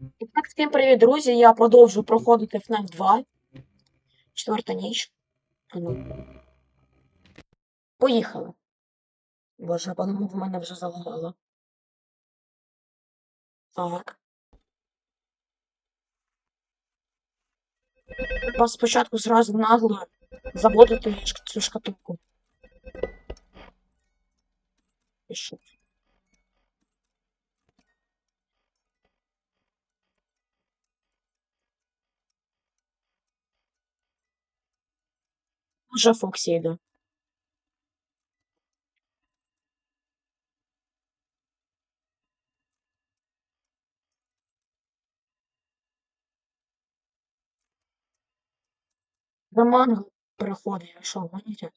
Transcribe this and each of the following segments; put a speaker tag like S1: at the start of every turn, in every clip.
S1: І так, всім привіт, друзі! Я продовжую проходити FNAF 2. Четверта ніч. Ну. Поїхали. Боже, подумав, в мене вже залагало. Так. Треба спочатку зразу нагло заводити цю шкатулку. Пішов. Вже Фоксі йде. Роман переходить, а що, гоніте?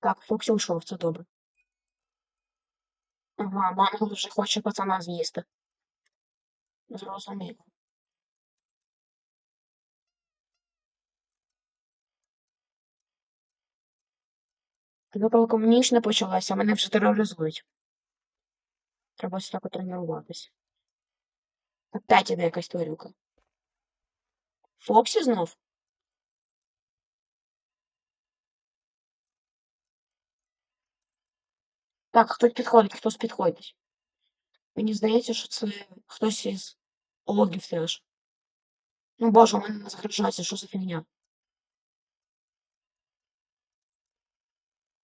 S1: Так, Фоксі ушов, це добре. Ага, Мангл вже хоче пацана з'їсти. Зрозуміло. Випалка ніч не почалася, мене вже тероризують. Треба ось так потренуватись. Опять іде якась тварюка. Фоксі знов? Так, хтось підходить, хтось підходить. Мені здається, що це хтось із логів теж. Ну боже, у мене не загружається, що за фігня.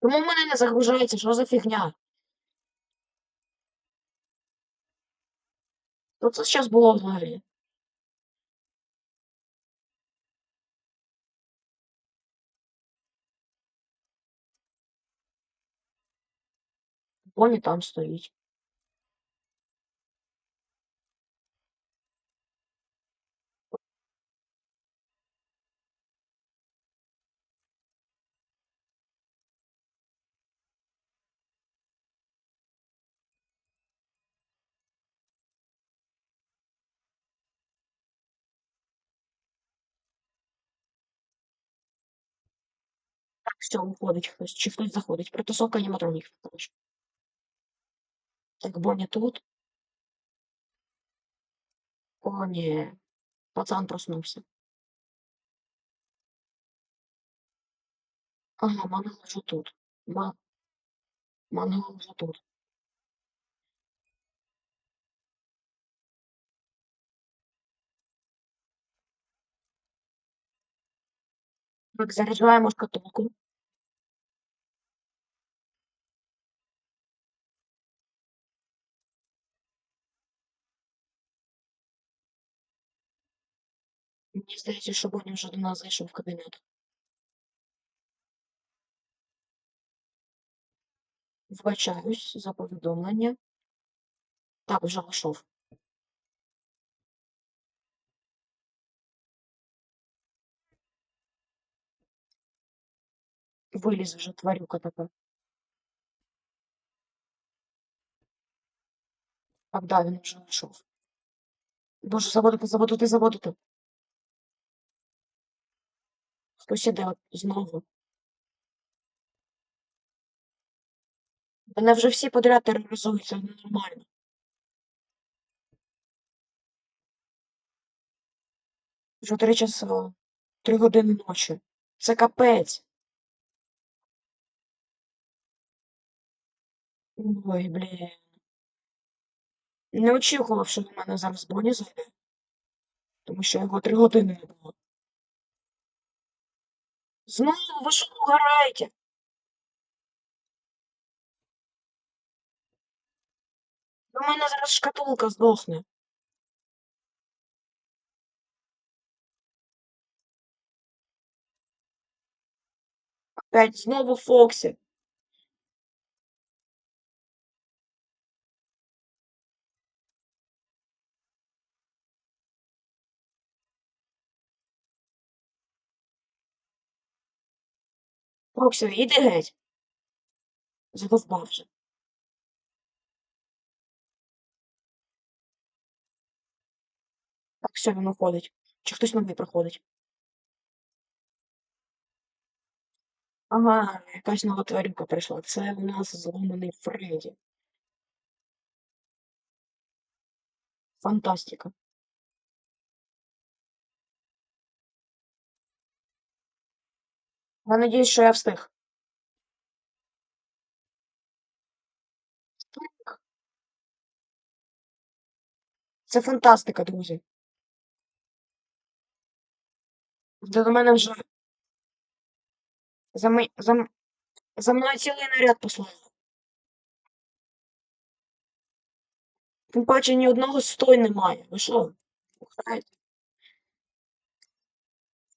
S1: Тому в мене не загружається, що за фігня? То це зараз було взагалі? Поні там стоїть. Так, все, виходить хтось. Чи хтось заходить. Притусовка аніматронів. Так, Бонні тут. О, ні. Пацан проснувся. Ага, мангал вже тут. Ма... Мангал вже тут. Так, заряджаємо шкатулку. Мені здається, що Бонні вже до нас зайшов в кабінет. Вбачаюсь за повідомлення. Так, вже вийшов. Виліз вже тварюка така. Так, да, він вже вийшов. Боже, заводити, заводити, заводити. Хтось знову. Мене вже всі подряд тероризують, це ненормально. Вже три часа, три години ночі. Це капець. Ой, блін. Не очікував, що до мене зараз Боні зайде. Тому що його три години не було. Знову ви що угораєте? У мене зараз шкатулка здохне. Опять знову Фоксі. Фоксі, іди геть. Задовбав вже. Так, все, він уходить. Чи хтось новий проходить? Ага, якась нова тварюка прийшла. Це у нас зломаний Фредді. Фантастика. Я надіюсь, що я встиг. Це фантастика, друзі. До мене вже за, ми... за... за мною цілий наряд послав. Тим паче ні одного стой немає. Ви що?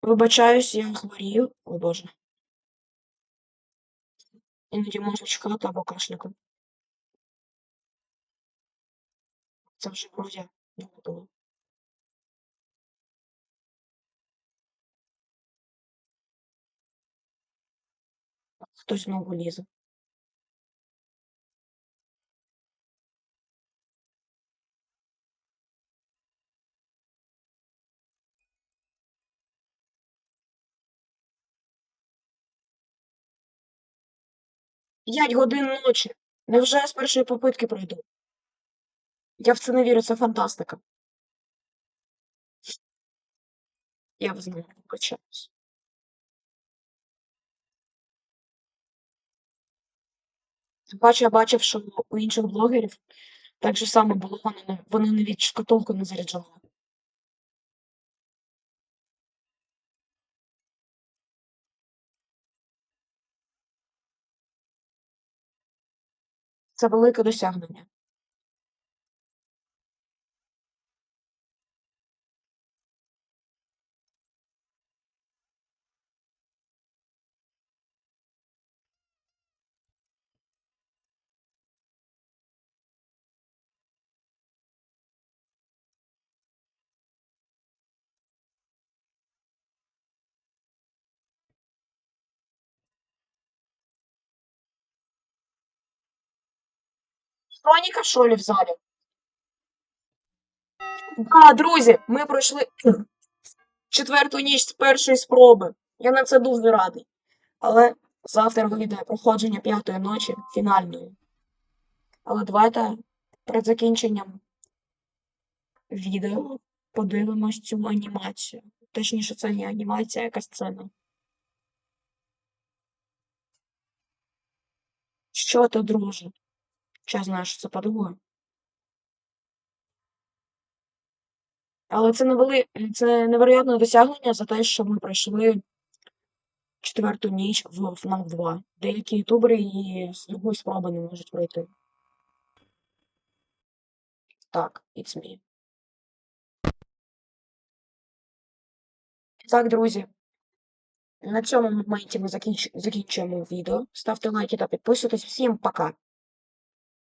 S1: Вибачаюсь, я хворію. О боже. Іноді можна чекати або кашляти. Це вже вроді не було. Хтось знову лізе. П'ять годин ночі. Невже я з першої попитки пройду? Я в це не вірю, це фантастика. Я в вибачаюсь. Тим паче я бачив, що у інших блогерів так же само було, вони, не- вони навіть шкатулку не заряджали. Це велике досягнення. Хроніка що ли в залі? А, друзі, ми пройшли четверту ніч з першої спроби. Я на це дуже радий. Але завтра вийде проходження п'ятої ночі фінальної. Але давайте перед закінченням відео подивимось цю анімацію. Точніше, це не анімація, а якась сцена. Що ти, друже? Я знаю, що це подруга? Але це невели... це невероятне досягнення за те, що ми пройшли четверту ніч в FNAF 2. Деякі ютубери її з другої спроби не можуть пройти. Так, it's me. Так, друзі. На цьому моменті ми закінч... закінчуємо відео. Ставте лайки та підписуйтесь. Всім пока!